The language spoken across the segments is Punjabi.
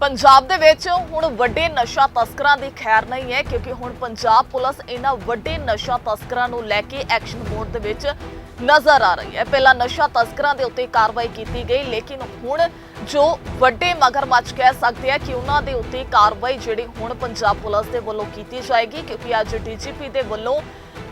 ਪੰਜਾਬ ਦੇ ਵਿੱਚ ਹੁਣ ਵੱਡੇ ਨਸ਼ਾ ਤਸਕਰਾਂ ਦੀ ਖੈਰ ਨਹੀਂ ਹੈ, ਕਿਉਂਕਿ ਹੁਣ ਪੰਜਾਬ ਪੁਲਿਸ ਇਹਨਾਂ ਵੱਡੇ ਨਸ਼ਾ ਤਸਕਰਾਂ ਨੂੰ ਲੈ ਕੇ ਐਕਸ਼ਨ ਮੋਡ ਦੇ ਵਿੱਚ ਨਜ਼ਰ ਆ ਰਹੀ ਹੈ। ਪਹਿਲਾਂ ਨਸ਼ਾ ਤਸਕਰਾਂ ਦੇ ਉੱਤੇ ਕਾਰਵਾਈ ਕੀਤੀ ਗਈ, ਲੇਕਿਨ ਹੁਣ ਜੋ ਵੱਡੇ ਮਗਰਮੱਛ ਕਹਿ ਸਕਦੇ ਆ ਕਿ ਉਹਨਾਂ ਦੇ ਉੱਤੇ ਕਾਰਵਾਈ ਜਿਹੜੀ ਹੁਣ ਪੰਜਾਬ ਪੁਲਿਸ ਦੇ ਵੱਲੋਂ ਕੀਤੀ ਜਾਏਗੀ, ਕਿਉਂਕਿ ਅੱਜ ਡੀਜੀਪੀ ਦੇ ਵੱਲੋਂ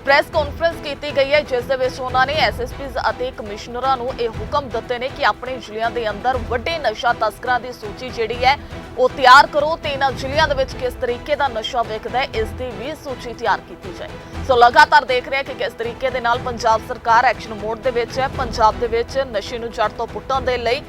ਪ੍ਰੈਸ ਕਾਨਫਰੰਸ ਕੀਤੀ ਗਈ ਹੈ, ਜਿਸ ਦੇ ਵਿੱਚ ਉਹਨਾਂ ਨੇ ਐਸਐਸਪੀਜ਼ ਅਤੇ ਕਮਿਸ਼ਨਰਾਂ ਨੂੰ ਇਹ ਹੁਕਮ ਦਿੱਤੇ ਨੇ ਕਿ ਆਪਣੇ ਜ਼ਿਲ੍ਹਿਆਂ ਦੇ ਅੰਦਰ ਵੱਡੇ ਨਸ਼ਾ ਤਸਕਰਾਂ ਦੀ ਸੂਚੀ ਜਿਹੜੀ ਹੈ, ਉਹ ਤਿਆਰ ਕਰੋ ਤੇ ਇਹਨਾਂ ਜ਼ਿਲ੍ਹਿਆਂ ਦੇ ਵਿੱਚ ਕਿਸ ਤਰੀਕੇ ਦਾ ਨਸ਼ਾ ਵਿਕਦਾ ਹੈ, ਇਸ ਦੀ ਵੀ ਸੂਚੀ ਤਿਆਰ ਕੀਤੀ ਜਾਏ। ਸੋ ਲਗਾਤਾਰ ਦੇਖ ਰਹੇ ਕਿ ਕਿਸ ਤਰੀਕੇ ਦੇ ਨਾਲ ਪੰਜਾਬ ਸਰਕਾਰ ਐਕਸ਼ਨ ਮੋਡ ਦੇ ਵਿੱਚ ਹੈ, ਪੰਜਾਬ ਦੇ ਵਿੱਚ ਨਸ਼ੇ ਨੂੰ ਜੜ ਤੋਂ ਪੁੱਟਣ ਦੇ ਲਈ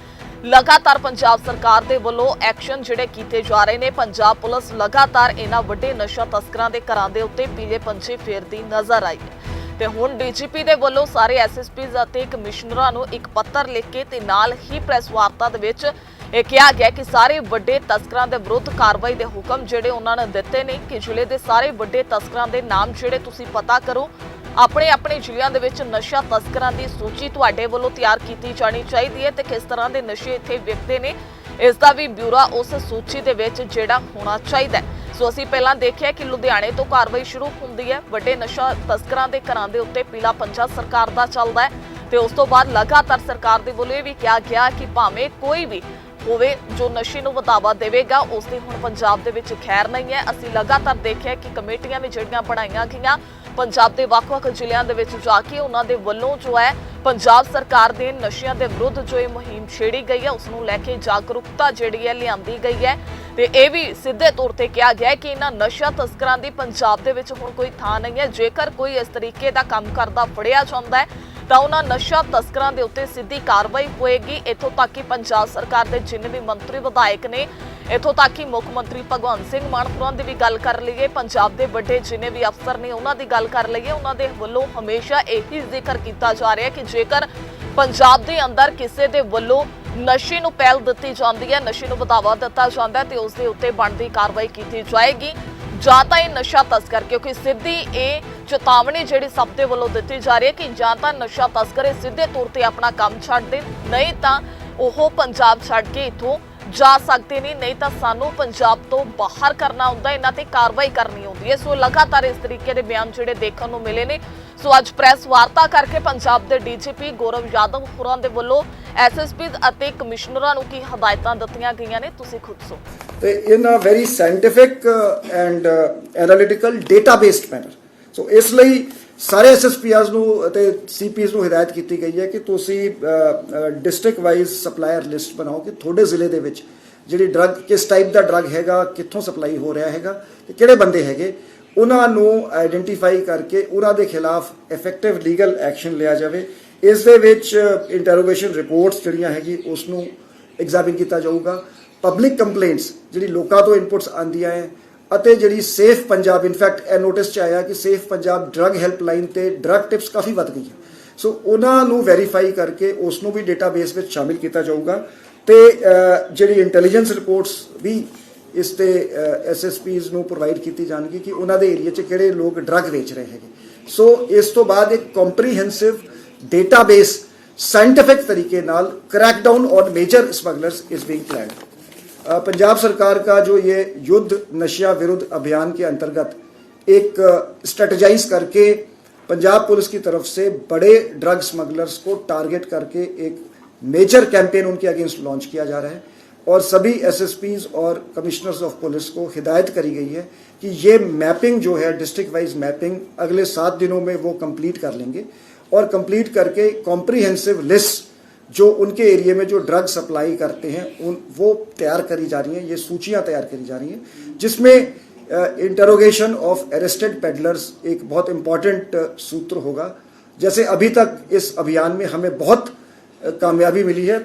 ਲਗਾਤਾਰ ਪੰਜਾਬ ਸਰਕਾਰ ਦੇ ਵੱਲੋਂ ਐਕਸ਼ਨ ਜਿਹੜੇ ਕੀਤੇ ਜਾ ਰਹੇ ਨੇ, ਪੰਜਾਬ ਪੁਲਿਸ ਲਗਾਤਾਰ ਇਹਨਾਂ ਵੱਡੇ ਨਸ਼ਾ ਤਸਕਰਾਂ ਦੇ ਘਰਾਂ ਦੇ ਉੱਤੇ ਪੀਲੇ ਪੰਛੀ ਫੇਰਦੀ ਨਜ਼ਰ ਆਈ ਹੈ। ਤੇ ਹੁਣ ਡੀਜੀਪੀ ਦੇ ਵੱਲੋਂ ਸਾਰੇ ਐਸਐਸਪੀਜ਼ ਅਤੇ ਕਮਿਸ਼ਨਰਾਂ ਨੂੰ ਇੱਕ ਪੱਤਰ ਲਿਖ ਕੇ ਤੇ ਨਾਲ ਹੀ ਪ੍ਰੈਸ ਵਾਰਤਾ ਦੇ ਵਿੱਚ ਇਹ ਕਿਹਾ ਗਿਆ ਕਿ ਸਾਰੇ ਵੱਡੇ ਤਸਕਰਾਂ ਦੇ ਵਿਰੁੱਧ ਕਾਰਵਾਈ ਦੇ ਹੁਕਮ ਜਿਹੜੇ ਉਹਨਾਂ ਨੇ ਦਿੱਤੇ ਨੇ, ਕਿ ਜ਼ਿਲ੍ਹੇ ਦੇ ਸਾਰੇ ਵੱਡੇ ਤਸਕਰਾਂ ਦੇ ਨਾਮ ਜਿਹੜੇ ਤੁਸੀਂ ਪਤਾ ਕਰੋ ਆਪਣੇ ਆਪਣੇ ਜ਼ਿਲ੍ਹਿਆਂ ਦੇ ਵਿੱਚ ਨਸ਼ਾ ਤਸਕਰਾਂ ਦੀ ਸੂਚੀ ਤੁਹਾਡੇ ਵੱਲੋਂ ਤਿਆਰ ਕੀਤੀ ਜਾਣੀ ਚਾਹੀਦੀ ਹੈ ਤੇ ਕਿਸ ਤਰ੍ਹਾਂ ਦੇ ਨਸ਼ੇ ਇੱਥੇ ਵਿਕਦੇ ਨੇ, ਇਸ ਦਾ ਵੀ ਬਿਊਰਾ ਉਸ ਸੂਚੀ ਦੇ ਵਿੱਚ ਜਿਹੜਾ ਹੋਣਾ ਚਾਹੀਦਾ ਹੈ। ਸੋ ਅਸੀਂ ਪਹਿਲਾਂ ਦੇਖਿਆ ਕਿ ਲੁਧਿਆਣੇ ਤੋਂ ਕਾਰਵਾਈ ਸ਼ੁਰੂ ਹੁੰਦੀ ਹੈ, ਵੱਡੇ ਨਸ਼ਾ ਤਸਕਰਾਂ ਦੇ ਘਰਾਂ ਦੇ ਉੱਤੇ ਪੀਲਾ ਪੰਜਾ ਸਰਕਾਰ ਦਾ ਚੱਲਦਾ ਹੈ ਤੇ ਉਸ ਤੋਂ ਬਾਅਦ ਲਗਾਤਾਰ ਸਰਕਾਰ ਦੇ ਵੱਲੋਂ ਇਹ ਵੀ ਕਿਹਾ ਗਿਆ ਕਿ ਭਾਵੇਂ ਕੋਈ ਵੀ ਹੋਵੇ, ਜੋ ਨਸ਼ੇ ਨੂੰ ਵਧਾਵਾ ਦੇਵੇਗਾ, ਉਸ ਦੀ ਹੁਣ ਪੰਜਾਬ ਦੇ ਵਿੱਚ ਖੈਰ ਨਹੀਂ ਹੈ। ਅਸੀਂ ਲਗਾਤਾਰ ਦੇਖਿਆ ਕਿ ਕਮੇਟੀਆਂ ਵੀ ਜਿਹੜੀਆਂ ਬਣਾਈਆਂ ਗਈਆਂ ਪੰਜਾਬ ਦੇ ਵੱਖ-ਵੱਖ ਜ਼ਿਲ੍ਹਿਆਂ ਦੇ ਵਿੱਚ ਜਾ ਕੇ ਉਹਨਾਂ ਦੇ ਵੱਲੋਂ ਜੋ ਹੈ, ਪੰਜਾਬ ਸਰਕਾਰ ਦੇ ਨਸ਼ਿਆਂ ਦੇ ਵਿਰੁੱਧ ਜੋ ਇਹ ਮੁਹਿੰਮ ਛੇੜੀ ਗਈ ਹੈ ਉਸ ਨੂੰ ਲੈ ਕੇ ਜਾਗਰੂਕਤਾ ਜਿਹੜੀ ਹੈ ਲਿਆਂਦੀ ਗਈ ਹੈ। ਤੇ ਇਹ ਵੀ ਸਿੱਧੇ ਤੌਰ ਤੇ ਕਿਹਾ ਗਿਆ ਕਿ ਇਹਨਾਂ ਨਸ਼ਾ ਤਸਕਰਾਂ ਦੀ ਪੰਜਾਬ ਦੇ ਵਿੱਚ ਹੁਣ ਕੋਈ ਥਾਂ ਨਹੀਂ ਹੈ। ਜੇਕਰ ਕੋਈ ਇਸ ਤਰੀਕੇ ਦਾ ਕੰਮ ਕਰਦਾ ਫੜਿਆ ਜਾਂਦਾ ਹੈ, ਤਾਂ ਉਹਨਾਂ ਨਸ਼ਾ ਤਸਕਰਾਂ ਦੇ ਉੱਤੇ ਸਿੱਧੀ ਕਾਰਵਾਈ ਹੋਏਗੀ। ਇੱਥੋਂ ਤੱਕ ਕਿ ਪੰਜਾਬ ਸਰਕਾਰ ਦੇ ਜਿੰਨੇ ਵੀ ਮੰਤਰੀ ਵਿਧਾਇਕ ਨੇ ਇੱਥੋਂ ਤੱਕ ਕਿ ਮੁੱਖ ਮੰਤਰੀ ਭਗਵੰਤ ਸਿੰਘ ਮਾਨ ਹੋਰਾਂ ਦੀ ਵੀ ਗੱਲ ਕਰ ਲਈਏ। ਪੰਜਾਬ ਦੇ ਵੱਡੇ ਜਿੰਨੇ ਵੀ ਅਫਸਰ ਨੇ, ਉਹਨਾਂ ਦੀ ਗੱਲ ਕਰ ਲਈਏ। ਉਹਨਾਂ ਦੇ ਵੱਲੋਂ ਹਮੇਸ਼ਾ ਇਹੀ ਜ਼ਿਕਰ ਕੀਤਾ ਜਾ ਰਿਹਾ ਕਿ ਜੇਕਰ ਪੰਜਾਬ ਦੇ ਅੰਦਰ ਕਿਸੇ ਦੇ ਵੱਲੋਂ ਨਸ਼ੇ ਨੂੰ ਪਹਿਲ ਦਿੱਤੀ ਜਾਂਦੀ ਹੈ, ਨਸ਼ੇ ਨੂੰ ਵਧਾਵਾ ਦਿੱਤਾ ਜਾਂਦਾ ਹੈ, ਤੇ ਉਸ ਦੇ ਉੱਤੇ ਬਣਦੀ ਕਾਰਵਾਈ ਕੀਤੀ ਜਾਏਗੀ। ਜਾਂ ਤਾਂ ਇਹ ਨਸ਼ਾ ਤਸਕਰ, ਕਿਉਂਕਿ ਸਿੱਧੀ ਇਹ ਚੇਤਾਵਨੀ ਜਿਹੜੀ ਸਭ ਦੇ ਵੱਲੋਂ ਦਿੱਤੀ ਜਾ ਰਹੀ ਹੈ ਕਿ ਜਾਂ ਤਾਂ ਨਸ਼ਾ ਤਸਕਰ ਇਹ ਸਿੱਧੇ ਤੌਰ ਤੇ ਆਪਣਾ ਕੰਮ ਛੱਡ ਦੇਣ, ਨਹੀਂ ਤਾਂ ਉਹ ਪੰਜਾਬ ਛੱਡ ਕੇ ਇਥੋਂ ਜਾ ਸਕਦੇ ਨਹੀਂ ਨਹੀਂ ਤਾਂ ਸਾਨੂੰ ਪੰਜਾਬ ਤੋਂ ਬਾਹਰ ਕਰਨਾ ਹੁੰਦਾ, ਇਹਨਾਂ ਤੇ ਕਾਰਵਾਈ ਕਰਨੀ ਹੁੰਦੀ ਹੈ। ਸੋ ਲਗਾਤਾਰ ਇਸ ਤਰੀਕੇ ਦੇ ਬਿਆਨ ਜਿਹੜੇ ਦੇਖਣ ਨੂੰ ਮਿਲੇ ਨੇ। ਸੋ ਅੱਜ ਪ੍ਰੈਸ ਵਾਰਤਾ ਕਰਕੇ ਪੰਜਾਬ ਦੇ ਡੀਜੀਪੀ ਗੌਰਵ ਯਾਦਵ ਹੋਰਾਂ ਦੇ ਵੱਲੋਂ ਐਸਐਸਪੀ ਅਤੇ ਕਮਿਸ਼ਨਰਾਂ ਨੂੰ ਕੀ ਹਦਾਇਤਾਂ ਦਿੱਤੀਆਂ ਗਈਆਂ ਨੇ, ਤੁਸੀਂ ਖੁਦ ਸੋ ਤੇ in a very scientific and analytical data based manner so ਇਸ ਲਈ ਸਾਰੇ ਐਸਐਸਪੀਆਰਸ ਨੂੰ ਅਤੇ ਸੀਪੀਸ ਨੂੰ ਹਦਾਇਤ ਕੀਤੀ ਗਈ ਹੈ ਕਿ ਤੁਸੀਂ ਡਿਸਟ੍ਰਿਕਟ ਵਾਈਜ਼ ਸਪਲਾਇਰ ਲਿਸਟ ਬਣਾਓ ਕਿ ਤੁਹਾਡੇ ਜ਼ਿਲ੍ਹੇ ਦੇ ਵਿੱਚ ਜਿਹੜੀ ਡਰੱਗ ਕਿਸ ਟਾਈਪ ਦਾ ਡਰੱਗ ਹੈਗਾ, ਕਿੱਥੋਂ ਸਪਲਾਈ ਹੋ ਰਿਹਾ ਹੈਗਾ ਤੇ ਕਿਹੜੇ ਬੰਦੇ ਹੈਗੇ, ਉਹਨਾਂ ਨੂੰ ਆਈਡੈਂਟੀਫਾਈ ਕਰਕੇ ਉਹਨਾਂ ਦੇ ਖਿਲਾਫ ਇਫੈਕਟਿਵ ਲੀਗਲ ਐਕਸ਼ਨ ਲਿਆ ਜਾਵੇ। ਇਸ ਦੇ ਵਿੱਚ ਇੰਟਰੋਗੇਸ਼ਨ ਰਿਪੋਰਟਸ ਜਿਹੜੀਆਂ ਹੈਗੀ, ਉਸ ਨੂੰ ਐਗਜ਼ਾਮਿਨ ਕੀਤਾ ਜਾਊਗਾ। ਪਬਲਿਕ ਕੰਪਲੇਂਟਸ ਜਿਹੜੀ ਲੋਕਾਂ ਤੋਂ ਇਨਪੁਟਸ ਆਉਂਦੀਆਂ ਹੈ ਅਤੇ ਜਿਹੜੀ ਸੇਫ ਪੰਜਾਬ ਇਨਫੈਕਟ ਇਹ ਨੋਟਿਸ ਚ ਆਇਆ ਕਿ ਸੇਫ ਪੰਜਾਬ ਡਰੱਗ ਹੈਲਪਲਾਈਨ ਤੇ ਡਰੱਗ ਟਿਪਸ ਕਾਫੀ ਵੱਧ ਗਈ ਹੈ ਸੋ ਉਹਨਾਂ ਨੂੰ ਵੈਰੀਫਾਈ ਕਰਕੇ ਉਸ ਨੂੰ ਵੀ ਡੇਟਾਬੇਸ ਵਿੱਚ ਸ਼ਾਮਿਲ ਕੀਤਾ ਜਾਊਗਾ ਤੇ ਜਿਹੜੀ ਇੰਟੈਲੀਜੈਂਸ ਰਿਪੋਰਟਸ ਵੀ ਇਸ ਤੇ ਐਸਐਸਪੀਜ਼ ਨੂੰ ਪ੍ਰੋਵਾਈਡ ਕੀਤੀ ਜਾਣਗੀ ਕਿ ਉਹਨਾਂ ਦੇ ਏਰੀਆ 'ਚ ਕਿਹੜੇ ਲੋਕ ਡਰੱਗ ਵੇਚ ਰਹੇ ਹੈਗੇ। ਸੋ ਇਸ ਤੋਂ ਬਾਅਦ ਇੱਕ ਕੰਪਰੀਹੈਂਸਿਵ ਡੇਟਾਬੇਸ ਸਾਇੰਟਿਫਿਕ ਤਰੀਕੇ ਨਾਲ crackdown on major smugglers is being planned Punjab सरकार का जो ये युद्ध नशिया विरुद्ध अभियान के अंतर्गत एक स्ट्रेटजाइज करके पंजाब पुलिस की तरफ़ से बड़े ड्रग स्मगलर्स को टारगेट करके एक मेजर कैंपेन उनके अगेंस्ट लॉन्च किया जा रहा है। और सभी एसएसपीज और कमिश्नर्स ऑफ़ पुलिस को हिदायत करी गई है कि ये मैपिंग जो है डिस्ट्रिक्ट वाइज मैपिंग अगले सात दिनों में वो कंप्लीट कर लेंगे। और कंप्लीट करके कॉम्प्रीहेंसिव लिस्ट जो उनके एरिए में जो ड्रग सप्लाई करते हैं, उन, वो तैयार करी जा रही हैं, ये सूचियाँ तैयार करी जा रही हैं, जिसमें इंटरोगेशन ऑफ़ अरेस्टेड पेडलर्स एक बहुत इंपॉर्टेंट सूत्र होगा। जैसे अभी तक इस अभियान में हमें बहुत कामयाबी मिली है।